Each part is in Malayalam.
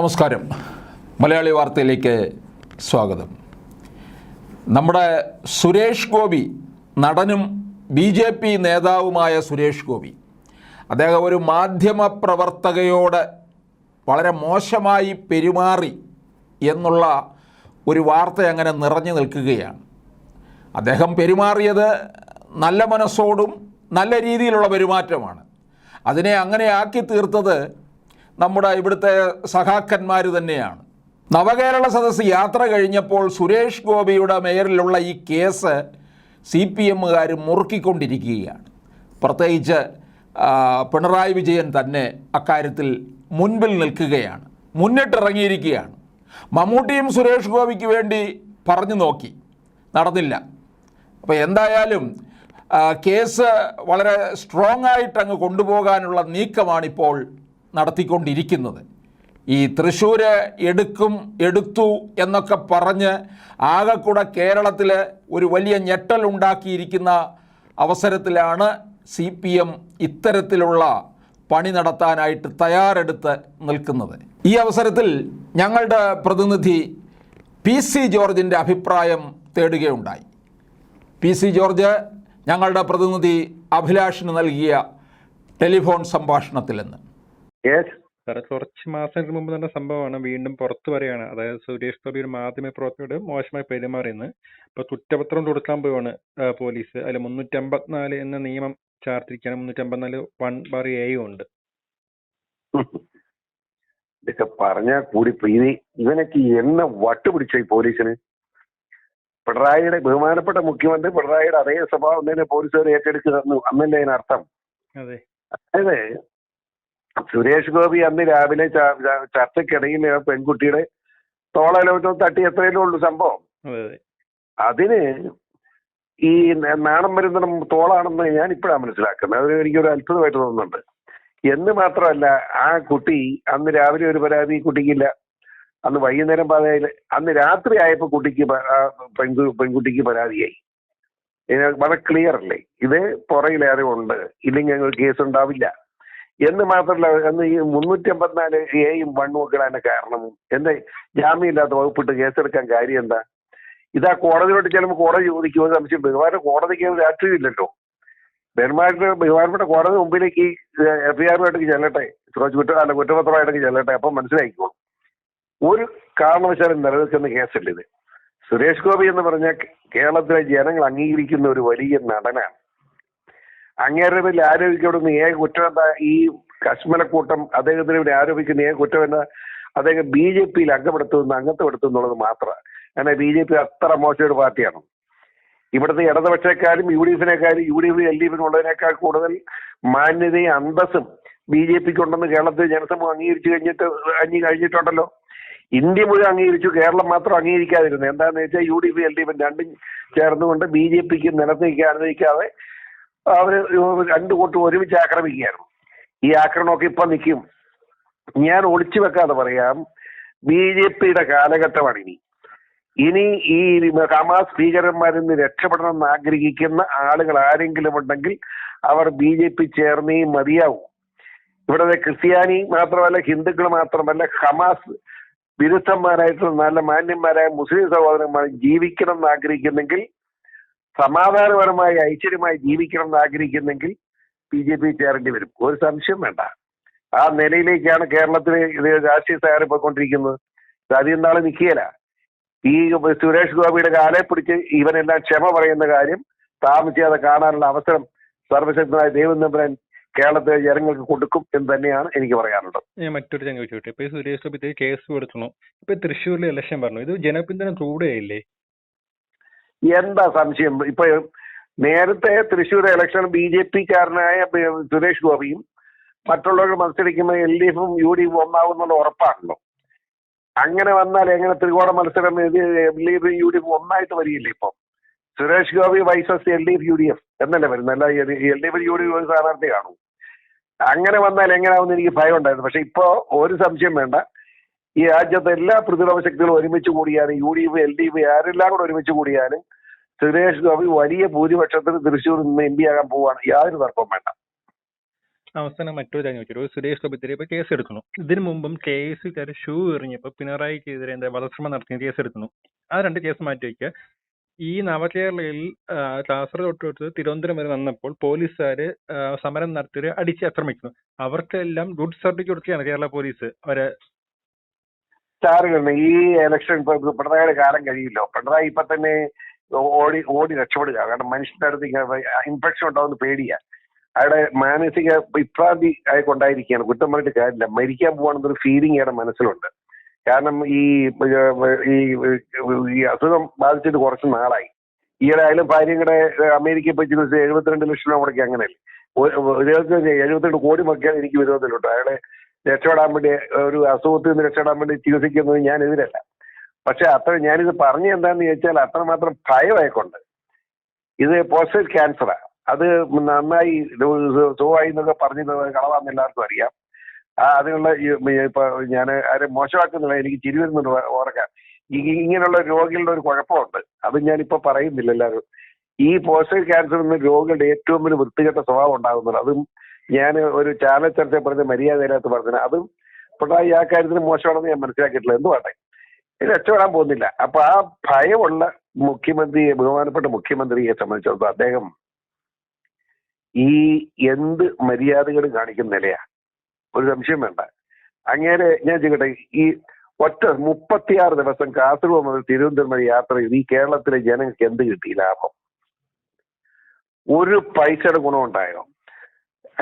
നമസ്കാരം. മലയാളി വാർത്തയിലേക്ക് സ്വാഗതം. നമ്മുടെ സുരേഷ് ഗോപി നടനും ബി ജെ പി നേതാവുമായ സുരേഷ് ഗോപി അദ്ദേഹം ഒരു മാധ്യമ പ്രവർത്തകയോട് വളരെ മോശമായി പെരുമാറി എന്നുള്ള ഒരു വാർത്ത അങ്ങനെ നിറഞ്ഞു നിൽക്കുകയാണ്. അദ്ദേഹം പെരുമാറിയത് നല്ല മനസ്സോടും നല്ല രീതിയിലുള്ള പെരുമാറ്റമാണ്. അതിനെ അങ്ങനെ ആക്കി തീർത്തത് നമ്മുടെ ഇവിടുത്തെ സഖാക്കന്മാർ തന്നെയാണ്. നവകേരള സദസ്സ് യാത്ര കഴിഞ്ഞപ്പോൾ സുരേഷ് ഗോപിയുടെ മേയറിലുള്ള ഈ കേസ് സി പി എമ്മുകാർ മുറുക്കിക്കൊണ്ടിരിക്കുകയാണ്. പ്രത്യേകിച്ച് പിണറായി വിജയൻ തന്നെ അക്കാര്യത്തിൽ മുൻപിൽ നിൽക്കുകയാണ്. മുന്നിട്ടിറങ്ങിയിരിക്കുകയാണ്. മമ്മൂട്ടിയും സുരേഷ് ഗോപിക്ക് വേണ്ടി പറഞ്ഞു നോക്കി. നടന്നില്ല. അപ്പോൾ എന്തായാലും കേസ് വളരെ സ്ട്രോങ് ആയിട്ട് അങ്ങ് കൊണ്ടുപോകാനുള്ള നീക്കമാണിപ്പോൾ നടത്തിക്കൊണ്ടിരിക്കുന്നത്. ഈ തൃശ്ശൂർ എടുക്കും എടുത്തു എന്നൊക്കെ പറഞ്ഞ് ആകെക്കൂടെ കേരളത്തിൽ ഒരു വലിയ ഞെട്ടലുണ്ടാക്കിയിരിക്കുന്ന അവസരത്തിലാണ് സി പി എം ഇത്തരത്തിലുള്ള പണി നടത്താനായിട്ട് തയ്യാറെടുത്ത് നിൽക്കുന്നത്. ഈ അവസരത്തിൽ ഞങ്ങളുടെ പ്രതിനിധി പി സി ജോർജിന്റെ അഭിപ്രായം തേടുകയുണ്ടായി. പി സി ജോർജ് ഞങ്ങളുടെ പ്രതിനിധി അഭിലാഷിന് നൽകിയ ടെലിഫോൺ സംഭാഷണത്തിൽ നിന്ന് സാറേ കുറച്ച് മാസങ്ങൾക്ക് മുമ്പ് നടന്ന സംഭവമാണ്. വീണ്ടും പുറത്തു വരികയാണ്. അതായത് സുരേഷ് ഗോപി ഒരു മാധ്യമ പ്രവർത്തകരോട് മോശമായി പെരുമാറിയെന്ന് ഇപ്പൊ കുറ്റപത്രം കൊടുക്കാൻ പോവാണ് പോലീസ്. അതിൽ മുന്നൂറ്റി അമ്പത്തിനാല് എന്ന നിയമം ചാർത്തിരിക്കുകയാണ്. മുന്നൂറ്റി അമ്പത്തിനാല് വൺ ബാർ എയും ഉണ്ട്. ഇതൊക്കെ പറഞ്ഞാ കൂടി പ്രീതി ഇവനൊക്കെ എന്നെ വട്ടുപിടിച്ച ഈ പോലീസിന്? പിണറായിയുടെ ബഹുമാനപ്പെട്ട മുഖ്യമന്ത്രി പിണറായിയുടെ അതേ സ്വഭാവം തന്നെ പോലീസുകാർ ഏറ്റെടുക്കുക അന്നല്ലേ അതിനർത്ഥം? അതെ. സുരേഷ് ഗോപി അന്ന് രാവിലെ ചർച്ചയ്ക്കിടയിൽ പെൺകുട്ടിയുടെ തോളലോട്ടോ തട്ടി എത്രയേ ഉള്ളൂ സംഭവം. അതെ അതെ. അതിന് ഈ നാണം വരുന്ന തോളാണെന്ന് ഞാൻ ഇപ്പോഴാണ് മനസ്സിലാക്കുന്നത്. അത് എനിക്കൊരു അത്ഭുതമായിട്ട് തോന്നുന്നുണ്ട്. എന്ന് മാത്രമല്ല ആ കുട്ടി അന്ന് രാവിലെ ഒരു പരാതി കുട്ടിക്കില്ല. അന്ന് വൈകുന്നേരം പാതയിൽ അന്ന് രാത്രി ആയപ്പോൾ കുട്ടിക്ക് പെൺകു പെൺകുട്ടിക്ക് പരാതിയായി. വളരെ ക്ലിയർ അല്ലേ? ഇത് പുറകിലേറെ ഉണ്ട്. ഇല്ലെങ്കിൽ ഞങ്ങൾ കേസ് ഉണ്ടാവില്ല. എന്ന് മാത്രമല്ല എന്ന് ഈ മുന്നൂറ്റി അമ്പത്തിനാല് എയും വണ്ണും ഒക്കെ ഇടാൻ കാരണം. എന്താ ജാമ്യമില്ലാത്ത വകുപ്പിട്ട് കേസെടുക്കാൻ കാര്യം എന്താ? ഇതാ കോടതിയിലോട്ട് ചെല്ലുമ്പോൾ കോടതി ചോദിക്കുമോ സംശയം ബഹുമാന കോടതിക്ക് രാഷ്ട്രീയം ഇല്ലല്ലോ. ബഹുമാനപ്പെട്ട ബഹുമാനപ്പെട്ട കോടതി മുമ്പിലേക്ക് ഈ എഫ്ഐആറുമായിട്ട് ചെല്ലട്ടെ. കുറച്ച് കുറ്റ അല്ല കുറ്റപത്രമായിട്ടൊക്കെ ചെല്ലട്ടെ. അപ്പം മനസ്സിലാക്കിക്കോളും ഒരു കാരണവശാലും നിലനിൽക്കുന്ന കേസല്ല ഇത്. സുരേഷ് ഗോപി എന്ന് പറഞ്ഞ കേരളത്തിലെ ജനങ്ങൾ അംഗീകരിക്കുന്ന ഒരു വലിയ നടനാണ്. അങ്ങേരുടെ പേരിൽ ആരോപിക്കപ്പെടുന്ന ഏക കുറ്റം എന്താ? ഈ കശ്മലക്കൂട്ടം അദ്ദേഹത്തിന് ഇവിടെ ആരോപിക്കുന്ന ഏക കുറ്റം എന്താ? അദ്ദേഹം ബി ജെ പിയിൽ അംഗപ്പെടുത്തുന്ന അംഗത്വപ്പെടുത്തും എന്നുള്ളത് മാത്രമാണ്. കാരണം ബി ജെ പി അത്ര മോശമൊരു പാർട്ടിയാണ്. ഇവിടുത്തെ ഇടതുപക്ഷക്കാരും U D എഫിനേക്കാളും U D F L D എഫിനും ഉള്ളതിനേക്കാൾ കൂടുതൽ മാന്യതയും അന്തസ്സും ബി ജെ പിക്ക് ഉണ്ടെന്ന് കേരളത്തിൽ ജനസമൂഹം അംഗീകരിച്ചു കഴിഞ്ഞിട്ട് അംഗീ കഴിഞ്ഞിട്ടുണ്ടല്ലോ. ഇന്ത്യ മുഴുവൻ അംഗീകരിച്ചു കേരളം മാത്രം അംഗീകരിക്കാതിരുന്നു എന്താണെന്ന് വെച്ചാൽ U D F L D F രണ്ടും ചേർന്നുകൊണ്ട് ബി ജെ പിക്ക് നിലനിൽക്കാൻ അനുവദിക്കാതെ അവർ രണ്ടു കൂട്ടും ഒരുമിച്ച് ആക്രമിക്കുകയായിരുന്നു. ഈ ആക്രമണമൊക്കെ ഇപ്പൊ നിൽക്കും. ഞാൻ ഒളിച്ചു വെക്കാതെ പറയാം ബി ജെ പിയുടെ കാലഘട്ടമാണ് ഇനി ഇനി ഈ ഹമാസ് ഭീകരന്മാരിൽ നിന്ന് രക്ഷപ്പെടണം എന്ന് ആഗ്രഹിക്കുന്ന ആളുകൾ ആരെങ്കിലും ഉണ്ടെങ്കിൽ അവർ ബി ജെ പി ചേർന്നേ മതിയാവും. ഇവിടെ ക്രിസ്ത്യാനി മാത്രമല്ല ഹിന്ദുക്കൾ മാത്രമല്ല ഹമാസ് വിരുദ്ധന്മാരായിട്ടുള്ള നല്ല മാന്യന്മാരായ മുസ്ലിം സഹോദരന്മാർ ജീവിക്കണം എന്ന് ആഗ്രഹിക്കുന്നെങ്കിൽ സമാധാനപരമായി ഐശ്വര്യമായി ജീവിക്കണം എന്ന് ആഗ്രഹിക്കുന്നെങ്കിൽ ബി ജെ പി ചേരേണ്ടി വരും. ഒരു സംശയം വേണ്ട. ആ നിലയിലേക്കാണ് കേരളത്തിൽ ഇത് രാഷ്ട്രീയ തയ്യാറി പോയിക്കൊണ്ടിരിക്കുന്നത് ഇത് അധികം നാളെ നിൽക്കുകയില്ല. ഈ സുരേഷ് ഗോപിയുടെ കാലെ പിടിച്ച് ഇവനെല്ലാം ക്ഷമ പറയുന്ന കാര്യം താമസിയാതെ കാണാനുള്ള അവസരം സർവശക്തനായ ദൈവം തമ്പുരാൻ കേരളത്തിലെ ജനങ്ങൾക്ക് കൊടുക്കും എന്ന് തന്നെയാണ് എനിക്ക് പറയാനുള്ളത്. ഞാൻ മറ്റൊരു ചങ്ങ ചോദിച്ചോട്ടെ ഇപ്പൊ സുരേഷ് ഗോപി കേസ് കൊടുക്കണോ ഇപ്പൊ തൃശ്ശൂരിലെ ഇലക്ഷൻ പറഞ്ഞു. ഇത് ജനപിന്തുണ കൂടെയായില്ലേ എന്താ സംശയം? ഇപ്പൊ നേരത്തെ തൃശ്ശൂർ ഇലക്ഷൻ ബി ജെ പിക്കാരനായ സുരേഷ് ഗോപിയും മറ്റുള്ളവർ മത്സരിക്കുമ്പോൾ എൽ ഡി എഫും യു ഡി എഫും ഒന്നാവുന്നുള്ള ഉറപ്പാണല്ലോ. അങ്ങനെ വന്നാൽ എങ്ങനെ ത്രികോണ മത്സരം എൽ ഡി എഫും യു ഡി എഫും ഒന്നായിട്ട് വരികയില്ലേ ഇപ്പം? Suresh Gopi versus L D F U D F എന്നല്ലേ വരുന്നത്? അല്ല L D F U D F സ്ഥാനാർത്ഥി കാണും. അങ്ങനെ വന്നാൽ എങ്ങനെയാവുന്ന എനിക്ക് ഭയം ഉണ്ടായിരുന്നു പക്ഷെ ഇപ്പോ ഒരു സംശയം വേണ്ട. ഈ രാജ്യത്തെ എല്ലാ പ്രതിരോധ ശക്തികളും ഒരുമിച്ച് കൂടിയാലും U D F L D F ആരെല്ലാം കൂടെ ഒരുമിച്ച് കൂടിയാലും സുരേഷ് ഗോപി വലിയ ഭൂരിപക്ഷത്തിന് തൃശ്ശൂർ നിന്ന് എം പി ആകാൻ പോവാണ്. യാതൊരു തർക്കവും വേണ്ട. അവസാനം മറ്റൊരു കാര്യം ചോദിച്ചു. സുരേഷ് ഗോപിക്കെതിരെ ഇപ്പൊ കേസ് എടുക്കുന്നു. ഇതിനു മുമ്പും കെ ഷൂ എറിഞ്ഞപ്പോ പിണറായിക്കെതിരെ എന്താ വധശ്രമം നടത്തിയ കേസ് എടുക്കുന്നു. ആ രണ്ട് കേസ് മാറ്റി വയ്ക്കുക ഈ നവകേരളയിൽ കാസർഗോഡ് തൊട്ട് തിരുവനന്തപുരം വരെ വന്നപ്പോൾ പോലീസുകാര് സമരം നടത്തി അടിച്ച് ആക്രമിക്കുന്നു അവർക്കെല്ലാം ഗുഡ് സർട്ടിഫിക്കറ്റ് കൊടുക്കുകയാണ് കേരള പോലീസ്. അവരെ സ്റ്റാറുകളുണ്ട് ഈ ഇലക്ഷൻ പിണറായിയുടെ കാലം കഴിയില്ലോ. പിണറായി ഇപ്പൊ തന്നെ ഓടി ഓടി രക്ഷപ്പെടുക. കാരണം മനുഷ്യന്റെ അടുത്ത് ഇൻഫെക്ഷൻ ഉണ്ടാവുന്ന പേടിയാ. അയാളുടെ മാനസിക വിഭ്രാന്തി അയാൾക്കുണ്ടായിരിക്കുകയാണ് കുറ്റം പറഞ്ഞിട്ട് കാര്യമില്ല. മരിക്കാൻ പോവാണെന്നൊരു ഫീലിംഗ് അയാളുടെ മനസ്സിലുണ്ട്. കാരണം ഈ ഈ അസുഖം ബാധിച്ചിട്ട് കുറച്ച് നാളായി. ഈയിടെ ആയാലും ഭാര്യയും കൂടെ അമേരിക്കയിൽ പോയി എഴുപത്തിരണ്ട് ലക്ഷം രൂപ മുടക്കി അങ്ങനെയല്ലേ. എഴുപത്തി എഴുപത്തിരണ്ട് കോടി മുടക്കിയാൽ എനിക്ക് വിരോധത്തിലുണ്ട് അയാളെ രക്ഷപ്പെടാൻ വേണ്ടി ഒരു അസുഖത്തിൽ നിന്ന് രക്ഷപ്പെടാൻ വേണ്ടി ചികിത്സിക്കുന്നത് ഞാൻ എതിരല്ല പക്ഷെ അത്ര ഞാനിത് പറഞ്ഞു എന്താന്ന് ചോദിച്ചാൽ അത്രമാത്രം ഭയമായിക്കൊണ്ട്. ഇത് പോസ്റ്റേറ്റ് ക്യാൻസറാ അത് നന്നായി സുഖമായി എന്നൊക്കെ പറഞ്ഞത് കളവാന്ന് എല്ലാവർക്കും അറിയാം. അതിനുള്ള ഇപ്പൊ ഞാൻ ആരെ മോശമാക്കുന്നില്ല എനിക്ക് ചിരി വരുന്നുണ്ട് ഓർക്കാൻ ഇങ്ങനെയുള്ള രോഗികളുടെ ഒരു കുഴപ്പമുണ്ട്. അത് ഞാനിപ്പോ പറയുന്നില്ല എല്ലാവരും. ഈ പോസ്റ്റേറ്റ് ക്യാൻസർ എന്ന രോഗികളുടെ ഏറ്റവും വലിയ വൃത്തികെട്ട സ്വഭാവം ഉണ്ടാകുന്നത് അതും ഞാൻ ഒരു ചാനൽ ചർച്ച പറഞ്ഞ മര്യാദയില്ലാത്ത പറഞ്ഞത് അതും പിണറായി ആ കാര്യത്തിന് മോശമാണെന്ന് ഞാൻ മനസ്സിലാക്കിയിട്ടില്ല. എന്തുവാട്ടെ രക്ഷപ്പെടാൻ പോകുന്നില്ല. അപ്പൊ ആ ഭയമുള്ള മുഖ്യമന്ത്രി ബഹുമാനപ്പെട്ട മുഖ്യമന്ത്രിയെ സംബന്ധിച്ചിടത്തോളം അദ്ദേഹം ഈ എന്ത് മര്യാദകൾ കാണിക്കുന്ന നിലയാ. ഒരു സംശയം വേണ്ട. അങ്ങനെ ഞാൻ ചെയ്യട്ടെ ഈ ഒറ്റ മുപ്പത്തിയാറ് ദിവസം കാസർഗോഡ് മുതൽ തിരുവനന്തപുരം വരെ യാത്ര ചെയ്ത് ഈ കേരളത്തിലെ ജനങ്ങൾക്ക് എന്ത് കിട്ടി? ലാഭം. ഒരു പൈസയുടെ ഗുണമുണ്ടായോ?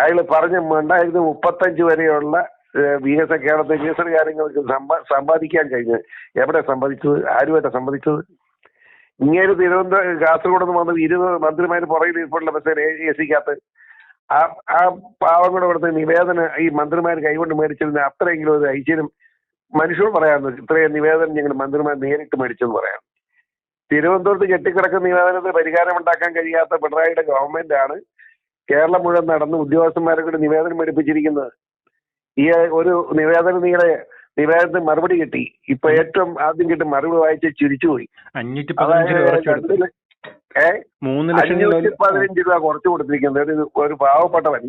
അയാൾ പറഞ്ഞ രണ്ടായിരത്തി മുപ്പത്തഞ്ച് വരെയുള്ള ബി എസ് എ കേരളത്തെ ബി എസ് എ കാര്യങ്ങൾക്ക് സമ്പാദിക്കാൻ കഴിഞ്ഞ്. എവിടെ സമ്പാദിച്ചത് ആരുമായിട്ട് സമ്പാദിച്ചത് ഇങ്ങനെ തിരുവനന്തപുരം കാസർഗോഡ് നിന്ന് വന്ന് ഇരുപത് മന്ത്രിമാര് പുറകിൽ ഇപ്പോഴുള്ള ബസ് എ സിക്കകത്ത്. ആ ആ പാവങ്ങളുടെ ഇവിടുത്തെ നിവേദനം ഈ മന്ത്രിമാർ കൈകൊണ്ട് മേടിച്ചിരുന്ന അത്രയെങ്കിലും ഒരു ഐശ്വര്യം മനുഷ്യർ പറയാമെന്ന് ഇത്രയും നിവേദനം ഞങ്ങൾ മന്ത്രിമാർ നേരിട്ട് മേടിച്ചെന്ന് പറയാം തിരുവനന്തപുരത്ത് കെട്ടിക്കിടക്കുന്ന നിവേദനത്തിന് പരിഹാരം ഉണ്ടാക്കാൻ കഴിയാത്ത പിണറായിയുടെ ഗവൺമെന്റ് ആണ് കേരളം മുഴുവൻ നടന്ന് ഉദ്യോഗസ്ഥന്മാരെ കൂടി നിവേദനം എടുപ്പിച്ചിരിക്കുന്നത് ഈ ഒരു നിവേദനം നിങ്ങളുടെ നിവേദനത്തിന് മറുപടി കിട്ടി. ഇപ്പൊ ഏറ്റവും ആദ്യം കിട്ടി മറുപടി വായിച്ച് ചിരിച്ചുപോയി. അഞ്ഞൂറ്റി പതിനഞ്ച് രൂപ കുറച്ചു പതിനഞ്ച് രൂപ കൊടുത്തിരിക്കുന്നത്. ഒരു ഒരു പാവപ്പെട്ടവൻ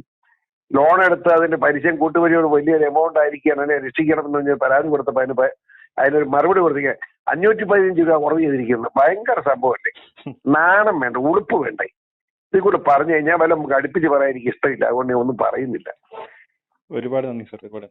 ലോൺ എടുത്ത് അതിന്റെ പലിശയും കൂട്ടുവരിയോട് വലിയൊരു എമൗണ്ട് ആയിരിക്കുകയാണ്. അതിനെ രക്ഷിക്കണം എന്ന് പറഞ്ഞ് പരാതി കൊടുത്തപ്പോ അതിന് അതിനൊരു മറുപടി കൊടുത്തിരിക്കുക അഞ്ഞൂറ്റി പതിനഞ്ച് രൂപ കുറവ് ചെയ്തിരിക്കുന്നത് ഭയങ്കര സംഭവമല്ലേ? നാണം വേണ്ട ഉളുപ്പ് വേണ്ടേ? ഇതിൽ കൂടെ പറഞ്ഞു കഴിഞ്ഞാൽ വല്ല അടുപ്പിച്ച് പറയാൻ എനിക്ക് ഇഷ്ടമില്ല. അതുകൊണ്ട് ഞാൻ ഒന്നും പറയുന്നില്ല. ഒരുപാട് നന്ദി സാർ. ഒരുപാട്